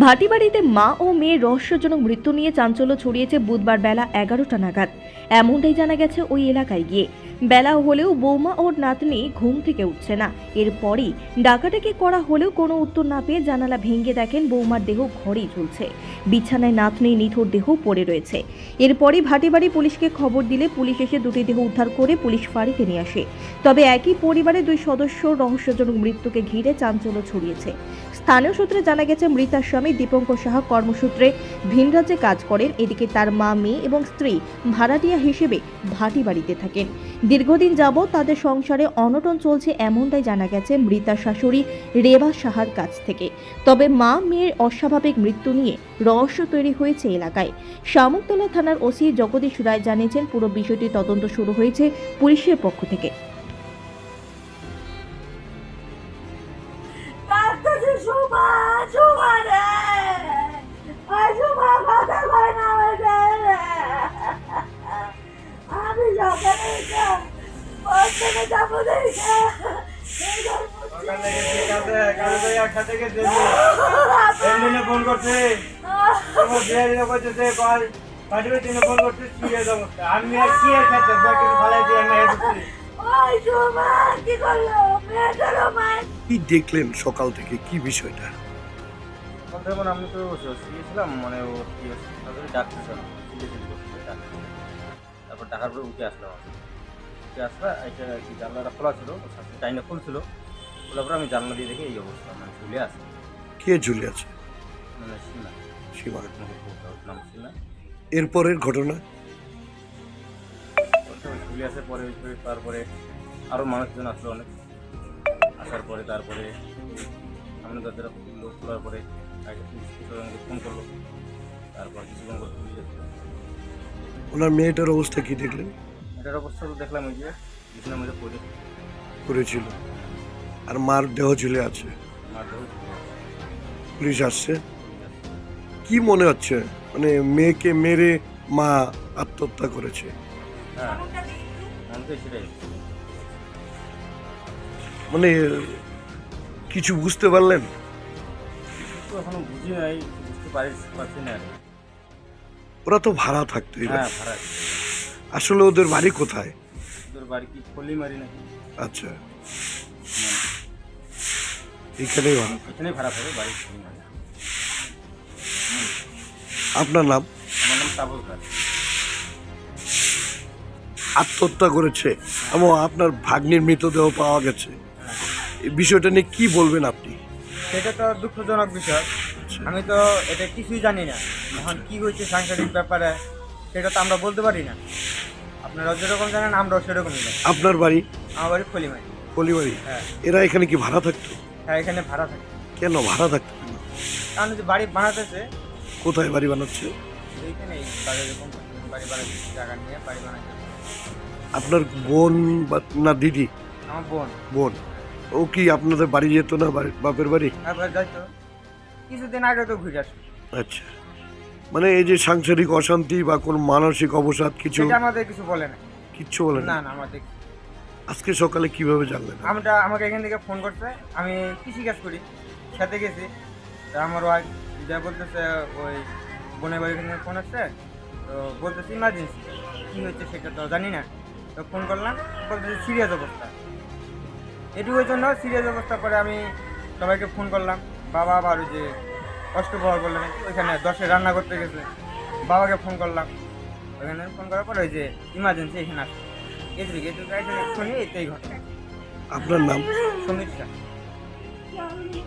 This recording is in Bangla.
ভাটিবাড়িতে মা ও মেয়ের রহস্যজনক মৃত্যু নিয়ে চাঞ্চল্য ছড়িয়েছে বুধবার বেলা এগারোটা নাগাদ। এমনটাই জানা গেছে ওই এলাকায় গিয়ে। বেলা হলেও বৌমা ওর নাতনি ঘুম থেকে উঠছে না। এরপরই ডাকাডাকি করা হলেও কোনো উত্তর না পেয়ে জানালা ভেঙে দেখেন বৌমার দেহ ঘরেই ঝুলছে। বিছানায় নাতনি নিথর দেহ পড়ে রয়েছে। এরপরই ভাটিবাড়ি পুলিশকে খবর দিলে পুলিশ এসে দুটি দেহ উদ্ধার করে পুলিশ ফাঁড়িতে নিয়ে আসে। তবে একই পরিবারের দুই সদস্য রহস্যজনক মৃত্যুকে ঘিরে চাঞ্চল্য ছড়িয়েছে। স্থানীয় সূত্রে জানা গেছে, মৃতার স্বামী দীপঙ্কর সাহা কর্মসূত্রে ভিন রাজ্যে কাজ করেন। এদিকে তার মা, মেয়ে এবং স্ত্রী ভাড়াটিয়া হিসেবে ভাটি বাড়িতে থাকেন। দীর্ঘদিন যাবৎ তাদের সংসারে অনটন চলছে এমনটাই জানা গেছে মৃতার শাশুড়ি রেবা সাহার কাছ থেকে। তবে মা, মেয়ের অস্বাভাবিক মৃত্যু নিয়ে রহস্য তৈরি হয়েছে এলাকায়। শামুকতলা থানার ওসি জগদীশ রায় জানিয়েছেন, পুরো বিষয়টি তদন্ত শুরু হয়েছে পুলিশের পক্ষ থেকে। ফোন ফোন করছে কি আমি আর কি কি দেখলেন সকাল থেকে কি বিষয়টা আমি তো শুয়েছিলাম মানে ও কি তারপর ডাকার পরে উঠে আসলাম আমি। উঠে আসলে এটা আর কি জানলাটা খোলা ছিল ওর সাথে টাইনে খুলছিল খোলার পরে আমি জানলা দিয়ে দেখি এই অবস্থা মানে ঝুলে আছে। কে ঝুলে আছে? মানে সিনা সীমা নাম। সিনা এরপরের ঘটনা? ঝুলে আসে পরে তারপরে আরও মানুষজন আসলো অনেক। আসার পরে তারপরে সামনে তাদের লোক তোলার পরে আগে পুলিশ প্রশাসনকে ফোন করল। তারপর কিছুক্ষণ করে পুলিশ ওনার মেয়েটার অবস্থা কি দেখলেন? এটার অবস্থা তো দেখলাম ওই যে বিছানার মধ্যে পড়ে। করেছিল আর মার দেহ ঝুলে আছে। মার দেহ পুলিশ আসছে। কি মনে হচ্ছে? মানে মেয়েকে মেরে মা আত্মহত্যা করেছে। হ্যাঁ। মনে তো সেটাই মানে কিছু বুঝতে পারলেন? তো এখনও বুঝি নাই বুঝতে পারি পারছি না। ওরা তো ভাড়া থাকতো হ্যাঁ ভাড়া আসলে ওদের বাড়ি কোথায়? তোর বাড়ি কি খলি নাকি? আচ্ছা। এখানেই ভাড়া এখানেই ভাড়া থাকে বাড়ি খলি আপনার নাম? আমার নাম তাবল আত্মহত্যা করেছে এবং আপনার ভাগ্নির মৃতদেহ পাওয়া গেছে। এই বিষয়টা নিয়ে কি বলবেন আপনি? সেটা তো দুঃখজনক বিষয়। আমি তো এটা কিছুই জানি না। এখন কি হয়েছে সাংসারিক ব্যাপারে সেটা তো আমরা বলতে পারি না। আপনারা যেরকম জানেন আমরাও সেরকমই জানি। আপনার বাড়ি? আমার বাড়ি ফলিমারি কলিবাড়ি হ্যাঁ। এরা এখানে কি ভাড়া থাকতো? হ্যাঁ এখানে ভাড়া থাকে কেন ভাড়া থাকতো? কারণ যে বাড়ি বানাতেছে কোথায় বাড়ি বানাচ্ছে? এইখানেই বাড়ি এরকম বাড়ি বানাচ্ছে জায়গা নিয়ে বাড়ি বানাচ্ছে। আপনার বোন বা না দিদি? আমার বোন। বোন। ও কি আপনাদের বাড়ি যেত না বাড়ি- বাপের বাড়ি? তারপরে যাইতো কিছুদিন আগে তো ঘুরে আসবে আচ্ছা। মানে এই যে সাংসারিক অশান্তি বা কোনো মানসিক অবসাদ কিছু সেটা আমাদের কিছু বলে না। কিচ্ছু বলে না? না আমাদের আজকে সকালে কীভাবে জানলেন? আমরা আমাকে এখান থেকে ফোন করছে। আমি কৃষি কাজ করি। সাথে গেছি। তা আমার ওয়াইফ যা বলতেছে ওই বোনের বাড়ি থেকে ফোন আসছে। তো বলতেছে ইমার্জেন্সি কী হয়েছে সেটা তো জানি না। তো ফোন করলাম। বলতেছে সিরিয়াস অবস্থা। এটুকুর জন্য সিরিয়াস অবস্থা পরে আমি সবাইকে ফোন করলাম। বাবা আবার যে যে পাওয়া বললেন ওইখানে দশে রান্না করতে গেছে। বাবাকে ফোন করলাম। ওইখানে ফোন করার পরে ওই যে ইমার্জেন্সি এখানে আসছে গেছিল গেছিল শুনি এই ঘটনা। আপনার নাম? সমীর